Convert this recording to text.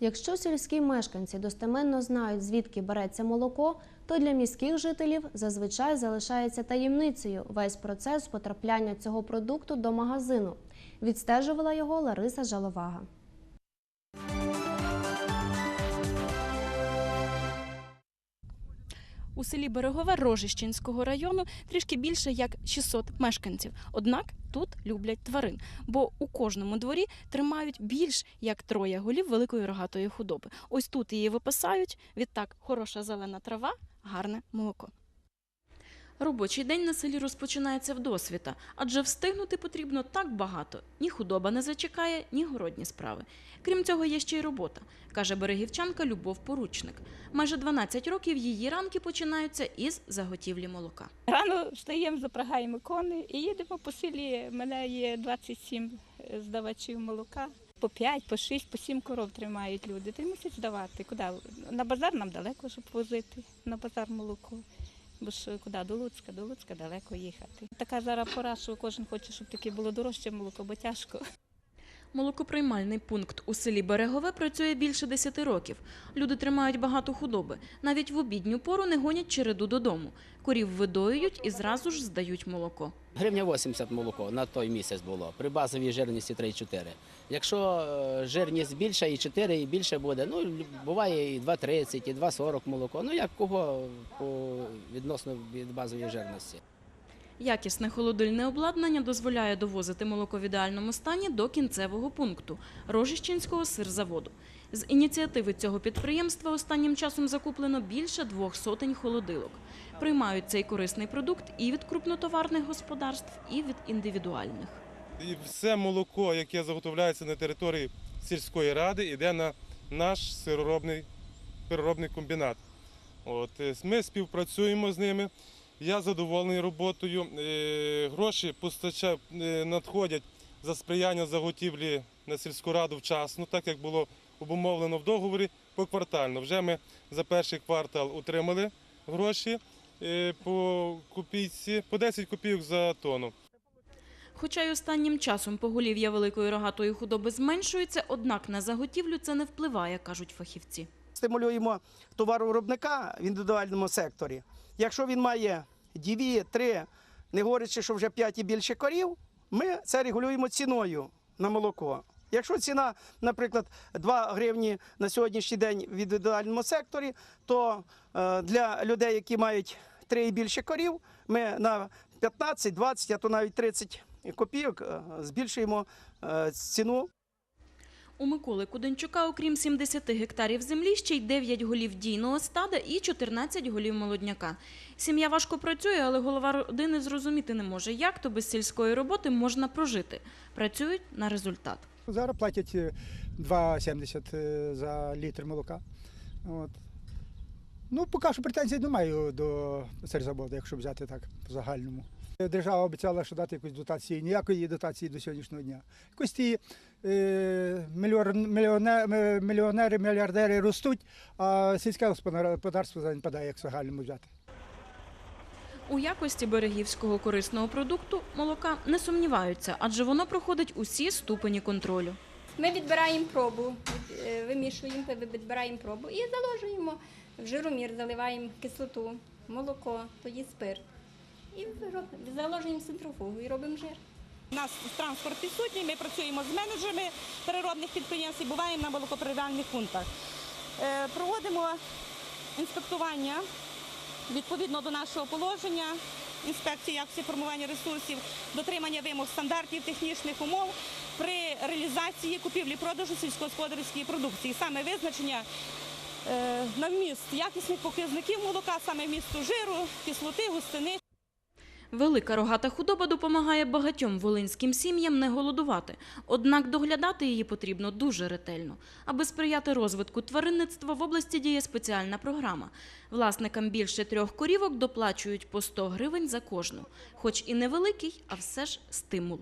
Якщо сільські мешканці достеменно знають, звідки береться молоко, то для міських жителів зазвичай залишається таємницею весь процес потрапляння цього продукту до магазину. Відстежувала його Лариса Жаловага. У селі Берегове Рожищенського району трішки більше як 600 мешканців. Однак тут люблять тварин, бо у кожному дворі тримають більш як троє голів великої рогатої худоби. Ось тут її випасають. Відтак хороша зелена трава, гарне молоко. Робочий день на селі розпочинається вдосвіта, адже встигнути потрібно так багато. Ні худоба не зачекає, ні городні справи. Крім цього, є ще й робота, каже берегівчанка Любов Поручник. Майже 12 років її ранки починаються із заготівлі молока. Рано встаємо, запрягаємо кони і їдемо по селі. У мене є 27 здавачів молока. По 5, по 6, по 7 коров тримають люди. Ти мусять здавати. Куди? На базар нам далеко, щоб возити, на базар молоко. Бо ж куди? До Луцька, до Луцька далеко їхати. Така зараз пора, що кожен хоче, щоб таке було дорожче молоко, бо тяжко. Молокоприймальний пункт у селі Берегове працює більше 10 років. Люди тримають багато худоби. Навіть в обідню пору не гонять череду додому. Корів видоюють і зразу ж здають молоко. Гривня 80 молоко на той місяць було при базовій жирності 3-4. Якщо е, жирність більша, і 4, і більше буде. Ну буває і 2,30, і 2,40 молоко. Ну як кого по відносно від базової жирності. Якісне холодильне обладнання дозволяє довозити молоко в ідеальному стані до кінцевого пункту Рожищенського сирзаводу. З ініціативи цього підприємства останнім часом закуплено більше двох сотень холодилок. Приймають цей корисний продукт і від крупнотоварних господарств, і від індивідуальних. І все молоко, яке заготовляється на території сільської ради, йде на наш сироробний переробний комбінат. От, е, ми співпрацюємо з ними. Я задоволений роботою. Е, Гроші постача... е, надходять за сприяння заготівлі на сільську раду вчасно, так як було обумовлено в договорі поквартально. Вже ми за перший квартал отримали гроші е, по копійці, по 10 копійок за тонну. Хоча й останнім часом поголів'я великої рогатої худоби зменшується, однак на заготівлю це не впливає, кажуть фахівці. стимулюємо товаровиробника в індивідуальному секторі. Якщо він має дві, три, не говорячи, що вже п'ять і більше корів, ми це регулюємо ціною на молоко. Якщо ціна, наприклад, 2 гривні на сьогоднішній день в індивідуальному секторі, то е, для людей, які мають 3 і більше корів, ми на 15, 20, а то навіть 30 копійок е, збільшуємо е, ціну У Миколи Куденчука, окрім 70 гектарів землі, ще й 9 голів дійного стада і 14 голів молодняка. Сім'я важко працює, але голова родини зрозуміти не може, як то без сільської роботи можна прожити. Працюють на результат. Зараз платять е, 2,70 е, за літр молока. От. Ну, поки що претензій не маю до сельзаводу, якщо взяти так по загальному. Держава обіцяла, що дати якусь дотації, ніякої дотації до сьогоднішнього дня. Якось ті е, м- мільйонери, мільярдери ростуть, а сільське господарство занепадає, як в загальному взяти. У якості берегівського корисного продукту молока не сумніваються, адже воно проходить усі ступені контролю. Ми відбираємо пробу, е, вимішуємо, відбираємо пробу і заложуємо в жиромір, заливаємо кислоту, молоко, тоді спирт. І заложуємо центрофугу і робимо жир. У нас транспорт підсутній, ми працюємо з менеджерами переробних підприємств і буваємо на молокопереробних пунктах. Е, Проводимо інспектування відповідно до нашого положення, інспекції якості формування ресурсів, дотримання вимог стандартів технічних умов при реалізації купівлі-продажу сільськогосподарської продукції, саме визначення е, на вміст якісних показників молока, саме вмісту жиру, кислоти, густини. Велика рогата худоба допомагає багатьом волинським сім'ям не голодувати. Однак доглядати її потрібно дуже ретельно. Аби сприяти розвитку тваринництва, в області діє спеціальна програма. Власникам більше трьох корівок доплачують по 100 гривень за кожну. Хоч і невеликий, а все ж стимул.